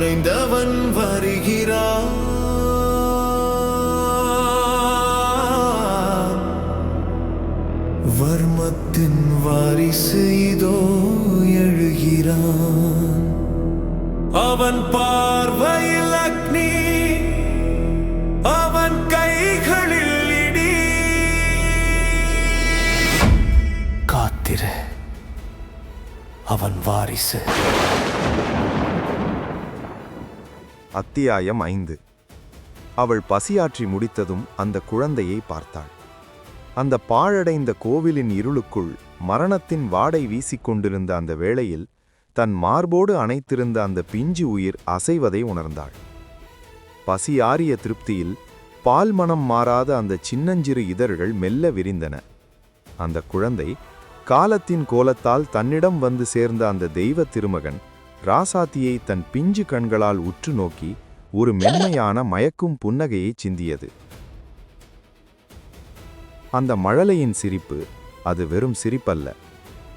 மறைந்தவன் வருகிறான் வர்மத்தின் வாரிசு இதோ எழுகிறான். அவன் பார்வையில் அக்னி அவன் கைகளில் இடி. காத்திரு அவன் வாரிசு. அத்தியாயம் ஐந்து. அவள் பசியாற்றி முடித்ததும் அந்த குழந்தையை பார்த்தாள். அந்த பாழடைந்த கோவிலின் இருளுக்குள் மரணத்தின் வாடை வீசிக்கொண்டிருந்த அந்த வேளையில் தன் மார்போடு அணைத்திருந்த அந்த பிஞ்சு உயிர் அசைவதை உணர்ந்தாள். பசியாறிய திருப்தியில் பால் மனம் மாறாத அந்த சின்னஞ்சிறு இதழ்கள் மெல்ல விரிந்தன. அந்த குழந்தை காலத்தின் கோலத்தால் தன்னிடம் வந்து சேர்ந்த அந்த தெய்வ திருமகன் ராசாத்தியை தன் பிஞ்சு கண்களால் உற்று நோக்கி ஒரு மென்மையான மயக்கும் புன்னகையைச் சிந்தியது. அந்த மழலையின் சிரிப்பு அது வெறும் சிரிப்பல்ல.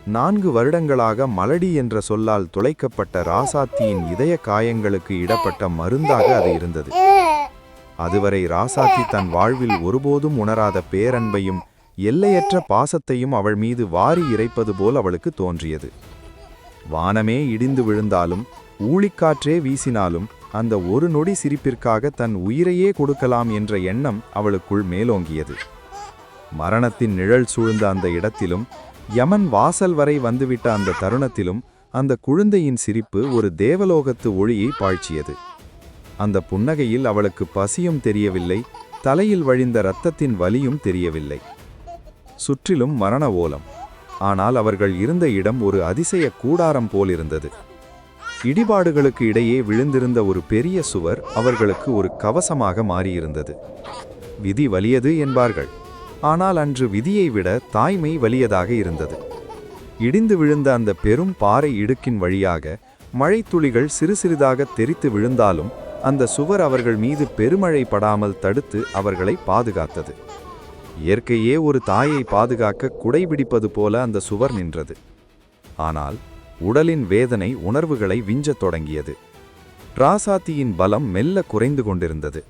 நான்கு வருடங்களாக மலடி என்ற சொல்லால் துளைக்கப்பட்ட ராசாத்தியின் இதய காயங்களுக்கு இடப்பட்ட மருந்தாக அது இருந்தது. அதுவரை ராசாத்தி தன் வாழ்வில் ஒருபோதும் உணராத பேரன்பையும் எல்லையற்ற பாசத்தையும் அவள் மீது வாரி இறைப்பது போல் அவளுக்கு தோன்றியது. வானமே இடிந்து விழுந்தாலும் ஊழிக்காற்றே வீசினாலும் அந்த ஒரு நொடி சிரிப்பிற்காக தன் உயிரையே கொடுக்கலாம் என்ற எண்ணம் அவளுக்குள் மேலோங்கியது. மரணத்தின் நிழல் சூழ்ந்த அந்த இடத்திலும் யமன் வாசல் வரை வந்துவிட்ட அந்த தருணத்திலும் அந்த குழந்தையின் சிரிப்பு ஒரு தேவலோகத்து ஒளியை பாழ்ச்சியது அந்த புன்னகையில் அவளுக்கு பசியும் தெரியவில்லை தலையில் வழிந்த இரத்தத்தின் வலியும் தெரியவில்லை. சுற்றிலும் மரண ஓலம். ஆனால் அவர்கள் இருந்த இடம் ஒரு அதிசய கூடாரம் போலிருந்தது. இடிபாடுகளுக்கு இடையே விழுந்திருந்த ஒரு பெரிய சுவர் அவர்களுக்கு ஒரு கவசமாக மாறியிருந்தது. விதி வலியது என்பார்கள். ஆனால் அன்று விதியை விட தாய்மை வலியதாக இருந்தது. இடிந்து விழுந்த அந்த பெரும் பாறை இடுக்கின் வழியாக மழைத்துளிகள் சிறு சிறிதாக தெரித்து விழுந்தாலும் அந்த சுவர் அவர்கள் மீது பெருமழை படாமல் தடுத்து அவர்களை பாதுகாத்தது. இயற்கையே ஒரு தாயை பாதுகாக்க குடைபிடிப்பது போல அந்த சுவர் நின்றது. ஆனால் உடலின் வேதனை உணர்வுகளை விஞ்சத் தொடங்கியது. ராசாத்தியின் பலம் மெல்ல குறைந்து கொண்டிருந்தது.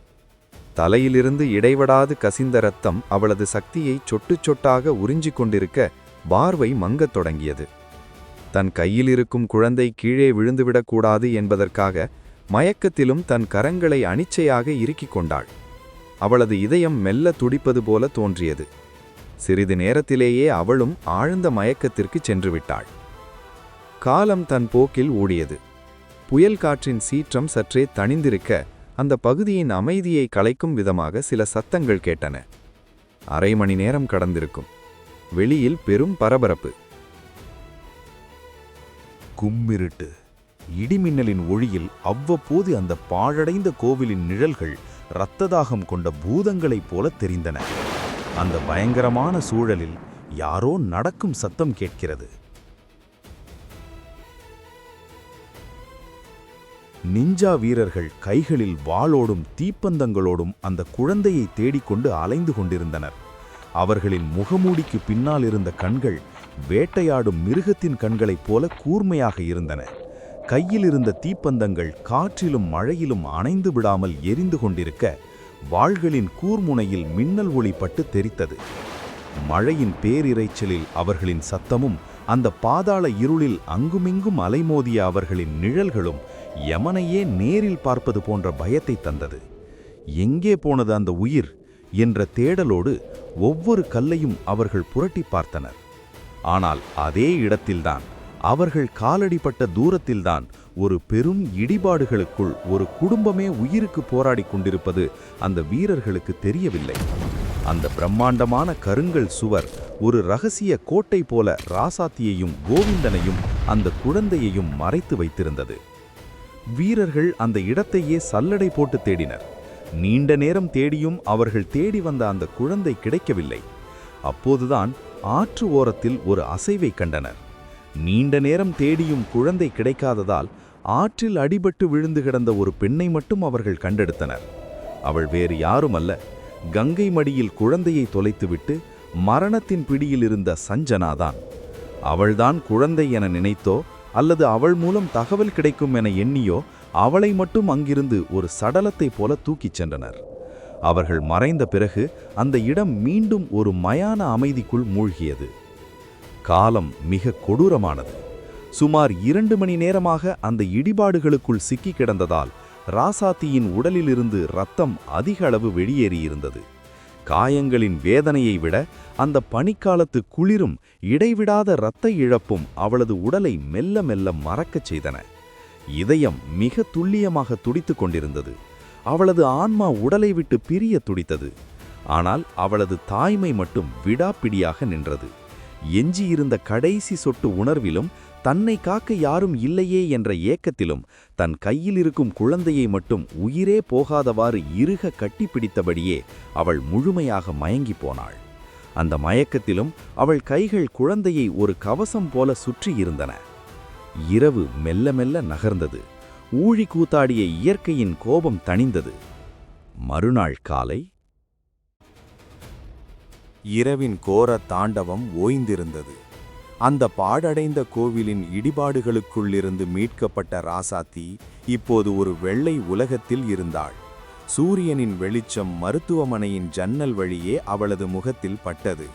தலையிலிருந்து இடைவிடாது கசிந்த ரத்தம் அவளது சக்தியை சொட்டு சொட்டாக உறிஞ்சிக் கொண்டிருக்க பார்வை மங்கத் தொடங்கியது. தன் கையில் இருக்கும் குழந்தை கீழே விழுந்துவிடக்கூடாது என்பதற்காக மயக்கத்திலும் தன் கரங்களை அனிச்சையாக இறுக்கிக் கொண்டாள். அவளது இதயம் மெல்ல துடிப்பது போல தோன்றியது. சிறிது நேரத்திலேயே அவளும் ஆழ்ந்த மயக்கத்திற்கு சென்று விட்டாள் காலம் தன் போக்கில் ஓடியது. புயல் காற்றின் சீற்றம் சற்றே தணிந்திருக்க அந்த பகுதியின் அமைதியை கலைக்கும் விதமாக சில சத்தங்கள் கேட்டன. அரை மணி நேரம் கடந்திருக்கும். வெளியில் பெரும் பரபரப்பு. கும்மிருட்டு. இடிமின்னலின் ஒளியில் அவ்வப்போது அந்த பாழடைந்த கோவிலின் நிழல்கள் இரத்ததாகம் கொண்ட பூதங்களைப் போல தெரிந்தன. அந்த பயங்கரமான சூழலில் யாரோ நடக்கும் சத்தம் கேட்கிறது. நிஞ்சா வீரர்கள் கைகளில் வாளோடும் தீப்பந்தங்களோடும் அந்த குழந்தையை தேடிக்கொண்டு அலைந்து கொண்டிருந்தனர். அவர்களின் முகமூடிக்கு பின்னால் இருந்த கண்கள் வேட்டையாடும் மிருகத்தின் கண்களைப் போல கூர்மையாக இருந்தன. கையில் இருந்த தீப்பந்தங்கள் காற்றிலும் மழையிலும் அணைந்து விடாமல் எரிந்து கொண்டிருக்க வாள்களின் கூர்முனையில் மின்னல் ஒளிப்பட்டு தெரித்தது. மழையின் பேரிரைச்சலில் அவர்களின் சத்தமும் அந்த பாதாள இருளில் அங்குமிங்கும் அலைமோதிய அவர்களின் நிழல்களும் யமனையே நேரில் பார்ப்பது போன்ற பயத்தை தந்தது. எங்கே போனது அந்த உயிர்? என்ற தேடலோடு ஒவ்வொரு கல்லையும் அவர்கள் புரட்டி பார்த்தனர். ஆனால் அதே இடத்தில்தான் அவர்கள் காலடிப்பட்ட தூரத்தில்தான் ஒரு பெரும் இடிபாடுகளுக்குள் ஒரு குடும்பமே உயிருக்கு போராடிக் கொண்டிருப்பது அந்த வீரர்களுக்கு தெரியவில்லை. அந்த பிரம்மாண்டமான கருங்கல் சுவர் ஒரு ரகசிய கோட்டை போல ராசாத்தியையும் கோவிந்தனையும் அந்த குழந்தையையும் மறைத்து வைத்திருந்தது. வீரர்கள் அந்த இடத்தையே சல்லடை போட்டு தேடினர். நீண்ட நேரம் தேடியும் அவர்கள் தேடி வந்த அந்த குழந்தை கிடைக்கவில்லை. அப்போதுதான் ஆற்று ஓரத்தில் ஒரு அசைவை கண்டனர். நீண்ட நேரம் தேடியும் குழந்தை கிடைக்காததால் ஆற்றில் அடிபட்டு விழுந்து கிடந்த ஒரு பெண்ணை மட்டும் அவர்கள் கண்டெடுத்தனர். அவள் வேறு யாருமல்ல. கங்கை மடியில் குழந்தையை தொலைத்துவிட்டு மரணத்தின் பிடியில் இருந்த சஞ்சனாதான். அவள்தான் குழந்தை என நினைத்தோ அல்லது அவள் மூலம் தகவல் கிடைக்கும் என எண்ணியோ அவளை மட்டும் அங்கிருந்து ஒரு சடலத்தைப் போல தூக்கிச் சென்றனர். அவர்கள் மறைந்த பிறகு அந்த இடம் மீண்டும் ஒரு மயான அமைதிக்குள் மூழ்கியது. காலம் மிக கொடூரமானது. சுமார் இரண்டு மணி நேரமாக அந்த இடிபாடுகளுக்குள் சிக்கி கிடந்ததால் ராசாத்தியின் உடலிலிருந்து ரத்தம் அதிக அளவு வெளியேறியிருந்தது. காயங்களின் வேதனையை விட அந்த பனிக்காலத்து குளிரும் இடைவிடாத இரத்த இழப்பும் அவளது உடலை மெல்ல மெல்ல மறக்கச் செய்தன. இதயம் மிக துல்லியமாக துடித்துக் கொண்டிருந்தது. அவளது ஆன்மா உடலை விட்டு பிரிய துடித்தது. ஆனால் அவளது தாய்மை மட்டும் விடாப்பிடியாக நின்றது. எஞ்சியிருந்த கடைசி சொட்டு உணர்விலும் தன்னை காக்க யாரும் இல்லையே என்ற ஏக்கத்திலும் தன் கையில் இருக்கும் குழந்தையை மட்டும் உயிரே போகாதவாறு இறுக கட்டிப்பிடித்தபடியே அவள் முழுமையாக மயங்கிப் போனாள். அந்த மயக்கத்திலும் அவள் கைகள் குழந்தையை ஒரு கவசம் போல சுற்றியிருந்தன இரவு மெல்ல மெல்ல நகர்ந்தது. ஊழி கூத்தாடிய இயற்கையின் கோபம் தணிந்தது. மறுநாள் காலை இரவின் கோர தாண்டவம் ஓய்ந்திருந்தது. அந்த பாடடைந்த கோவிலின் இடிபாடுகளுக்குள்ளிருந்து மீட்கப்பட்ட ராசாத்தி இப்போது ஒரு வெள்ளை உலகத்தில் இருந்தாள். சூரியனின் வெளிச்சம் மருத்துவமனையின் ஜன்னல் வழியே அவளது முகத்தில் பட்டது.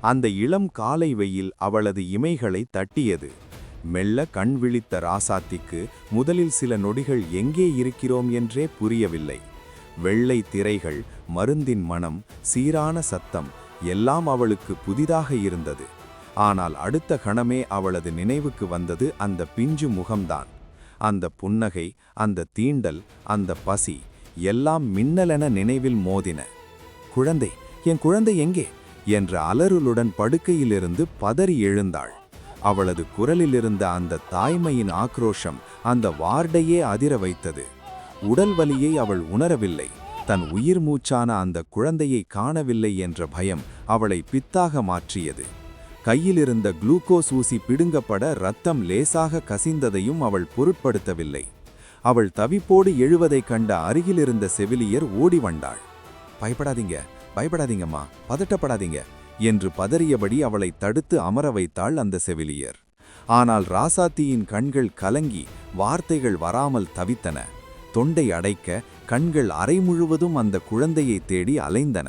அந்த இளம் காலை வெயில் அவளது இமைகளை தட்டியது. மெல்ல கண் விழித்த ராசாத்திக்கு முதலில் சில நொடிகள் எங்கே இருக்கிறோம் என்றே புரியவில்லை. வெள்ளை திரைகள் மருந்தின் மனம் சீரான சத்தம் எல்லாம் அவளுக்கு புதிதாக இருந்தது. ஆனால் அடுத்த கணமே அவளது நினைவுக்கு வந்தது அந்த பிஞ்சு முகம்தான். அந்த புன்னகை அந்த தீண்டல் அந்த பசி எல்லாம் மின்னலென நினைவில் மோதின. குழந்தை என் குழந்தை எங்கே? என்ற அலறுலுடன் படுக்கையிலிருந்து பதறி எழுந்தாள். அவளது குரலிலிருந்த அந்த தாய்மையின் ஆக்ரோஷம் அந்த வார்டையே அதிர வைத்தது. உடல் வலியை அவள் உணரவில்லை. தன் உயிர் மூச்சான அந்த குழந்தையை காணவில்லை என்ற பயம் அவளை பித்தாக மாற்றியது. கையிலிருந்த குளுக்கோஸ் ஊசி பிடுங்கப்பட ரத்தம் லேசாக கசிந்ததையும் அவள் பொருட்படுத்தவில்லை. அவள் தவிப்போடு எழுவதைக் கண்ட அருகிலிருந்த செவிலியர் ஓடி வந்தாள். பயப்படாதீங்க பயப்படாதீங்கம்மா பதட்டப்படாதீங்க என்று பதறியபடி அவளை தடுத்து அமர வைத்தாள் அந்த செவிலியர். ஆனால் ராசாத்தியின் கண்கள் கலங்கி வார்த்தைகள் வராமல் தவித்தன. தொண்டை அடைக்க கண்கள் அறை முழுவதும் அந்த குழந்தையை தேடி அலைந்தன.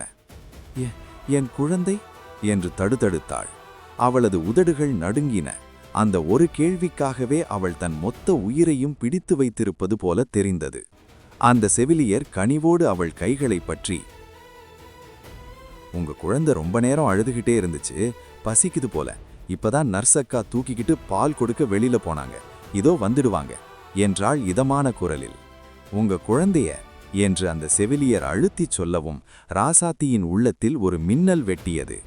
என் குழந்தை? என்று தடுதடுத்தாள் அவளது உதடுகள் நடுங்கின. அந்த ஒரு கேள்விக்காகவே அவள் தன் மொத்த உயிரையும் பிடித்து வைத்திருப்பது போல தெரிந்தது. அந்த செவிலியர் கனிவோடு அவள் கைகளை பற்றி உங்க குழந்தை ரொம்ப நேரம் அழுதுகிட்டே இருந்துச்சு. பசிக்குது போல. இப்பதான் நர்சக்கா தூக்கிக்கிட்டு பால் கொடுக்க வெளியில போனாங்க. இதோ வந்துடுவாங்க என்றாள் இதமான குரலில். உங்க குழந்தைய என்று அந்த செவிலியர் அழுத்திச் சொல்லவும் ராசாத்தியின் உள்ளத்தில் ஒரு மின்னல் வெட்டியது.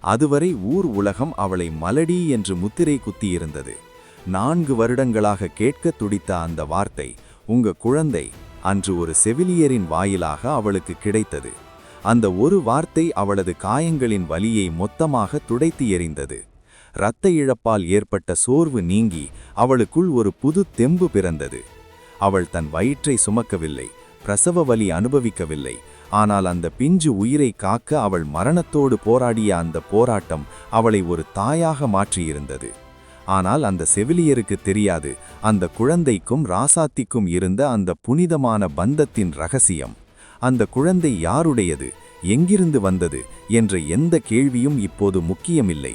அதுவரை ஊர் உலகம் அவளை மலடி என்று முத்திரை குத்தியிருந்தது. நான்கு வருடங்களாக கேட்கத் துடித்த அந்த வார்த்தை உங்க குழந்தை அன்று ஒரு செவிலியரின் வாயிலாக அவளுக்கு கிடைத்தது. அந்த ஒரு வார்த்தை அவளது காயங்களின் வலியை மொத்தமாக துடைத்து எறிந்தது. இரத்த இழப்பால் ஏற்பட்ட சோர்வு நீங்கி அவளுக்குள் ஒரு புது தெம்பு பிறந்தது. அவள் தன் வயிற்றை சுமக்கவில்லை. பிரசவ வலி அனுபவிக்கவில்லை. ஆனால் அந்த பிஞ்சு உயிரை காக்க அவள் மரணத்தோடு போராடிய அந்த போராட்டம் அவளை ஒரு தாயாக மாற்றியிருந்தது. ஆனால் அந்த செவிலியருக்கு தெரியாது அந்த குழந்தைக்கும் ராசாத்திக்கும் இருந்த அந்த புனிதமான பந்தத்தின் ரகசியம். அந்த குழந்தை யாருடையது எங்கிருந்து வந்தது என்ற எந்த கேள்வியும் இப்போது முக்கியமில்லை.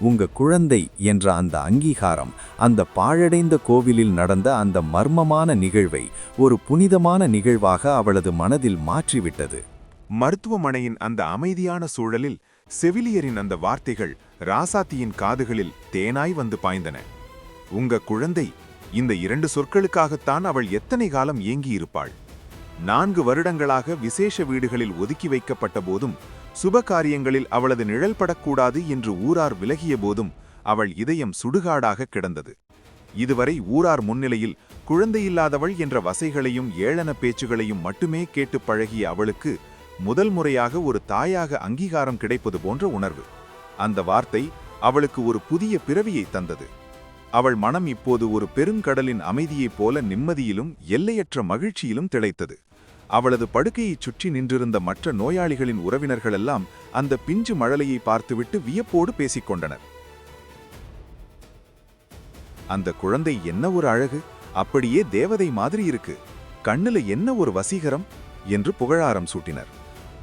உங்க குழந்தை என்ற அந்த அங்கீகாரம் அந்த பாழடைந்த கோவிலில் நடந்த அந்த மர்மமான நிகழ்வை ஒரு புனிதமான நிகழ்வாக அவளது மனதில் மாற்றிவிட்டது. மருத்துவமனையின் அந்த அமைதியான சூழலில் செவிலியரின் அந்த வார்த்தைகள் ராசாத்தியின் காதுகளில் தேனாய் வந்து பாய்ந்தன. உங்க குழந்தை இந்த இரண்டு சொற்களுக்காகத்தான் அவள் எத்தனை காலம் ஏங்கியிருப்பாள்? நான்கு வருடங்களாக விசேஷ வீடுகளில் ஒதுக்கி வைக்கப்பட்ட போதும் சுப காரியங்களில் அவளது நிழல் படக்கூடாது என்று ஊரார் விலகிய போதும் அவள் இதயம் சுடுகாடாக கிடந்தது. இதுவரை ஊரார் முன்னிலையில் குழந்தையில்லாதவள் என்ற வசைகளையும் ஏளன பேச்சுகளையும் மட்டுமே கேட்டு பழகிய அவளுக்கு முதல் முறையாக ஒரு தாயாக அங்கீகாரம் கிடைப்பது போன்ற உணர்வு. அந்த வார்த்தை அவளுக்கு ஒரு புதிய பிறவியை தந்தது. அவள் மனம் இப்போது ஒரு பெருங்கடலின் அமைதியைப் போல நிம்மதியிலும் எல்லையற்ற மகிழ்ச்சியிலும் திளைத்தது. அவளது படுக்கையைச் சுற்றி நின்றிருந்த மற்ற நோயாளிகளின் உறவினர்களெல்லாம் அந்த பிஞ்சு மழலையை பார்த்துவிட்டு வியப்போடு பேசிக்கொண்டனர். அந்த குழந்தை என்ன ஒரு அழகு? அப்படியே தேவதை மாதிரி இருக்கு. கண்ணுல என்ன ஒரு வசீகரம்? என்று புகழாரம் சூட்டினர்.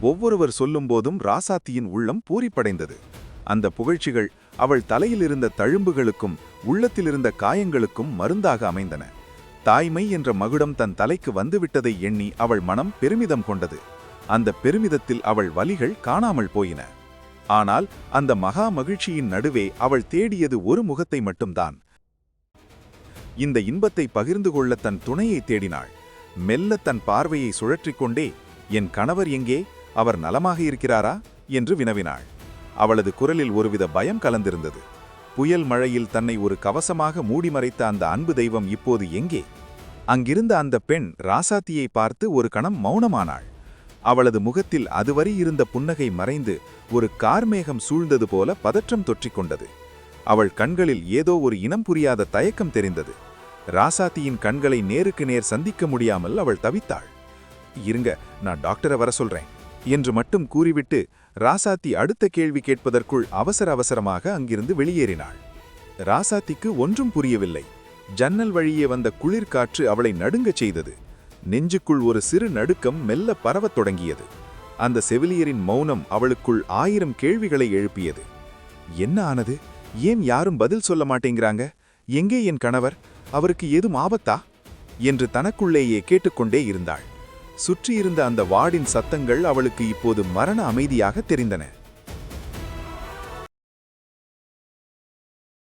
ஒவ்வொருவர் சொல்லும்போதும் ராசாத்தியின் உள்ளம் பூரிப்படைந்தது. அந்த புகழ்ச்சிகள் அவள் தலையில் இருந்த தழும்புகளுக்கும் உள்ளத்திலிருந்த காயங்களுக்கும் மருந்தாக அமைந்தன. தாய்மை என்ற மகுடம் தன் தலைக்கு வந்துவிட்டதை எண்ணி அவள் மனம் பெருமிதம் கொண்டது. அந்த பெருமிதத்தில் அவள் வலிகள் காணாமல் போயின. ஆனால் அந்த மகா மகிழ்ச்சியின் நடுவே அவள் தேடியது ஒரு முகத்தை மட்டும்தான். இந்த இன்பத்தை பகிர்ந்து கொள்ள தன் துணையை தேடினாள். மெல்ல தன் பார்வையை சுழற்றிக் கொண்டே என் கணவர் எங்கே? அவர் நலமாக இருக்கிறாரா? என்று வினவினாள். அவளது குரலில் ஒருவித பயம் கலந்திருந்தது. புயல் மழையில் தன்னை ஒரு கவசமாக மூடி மறைத்த அந்த அன்பு தெய்வம் இப்போது எங்கே? அங்கிருந்த அந்த பெண் ராசாத்தியை பார்த்து ஒரு கணம் மௌனமானாள். அவளது முகத்தில் அதுவரை இருந்த புன்னகை மறைந்து ஒரு கார்மேகம் சூழ்ந்தது போல பதற்றம் தொற்றிக் கொண்டது. அவள் கண்களில் ஏதோ ஒரு இனம் புரியாத தயக்கம் தெரிந்தது. ராசாத்தியின் கண்களை நேருக்கு நேர் சந்திக்க முடியாமல் அவள் தவித்தாள். இருங்க நான் டாக்டரை வர சொல்றேன் என்று மட்டும் கூறிவிட்டு ராசாத்தி அடுத்த கேள்வி கேட்பதற்குள் அவசர அவசரமாக அங்கிருந்து வெளியேறினாள். ராசாத்திக்கு ஒன்றும் புரியவில்லை. ஜன்னல் வழியே வந்த குளிர்காற்று அவளை நடுங்கச் செய்தது. நெஞ்சுக்குள் ஒரு சிறு நடுக்கம் மெல்ல பரவத் தொடங்கியது. அந்த செவிலியரின் மௌனம் அவளுக்குள் ஆயிரம் கேள்விகளை எழுப்பியது. என்ன ஆனது? ஏன் யாரும் பதில் சொல்ல மாட்டேங்கிறாங்க? எங்கே என் கணவர்? அவருக்கு ஏதும் ஆபத்தா? என்று தனக்குள்ளேயே கேட்டுக்கொண்டே இருந்தாள். சுற்றியிருந்த அந்த வார்டின் சத்தங்கள் அவளுக்கு இப்போது மரண அமைதியாக தெரிந்தன.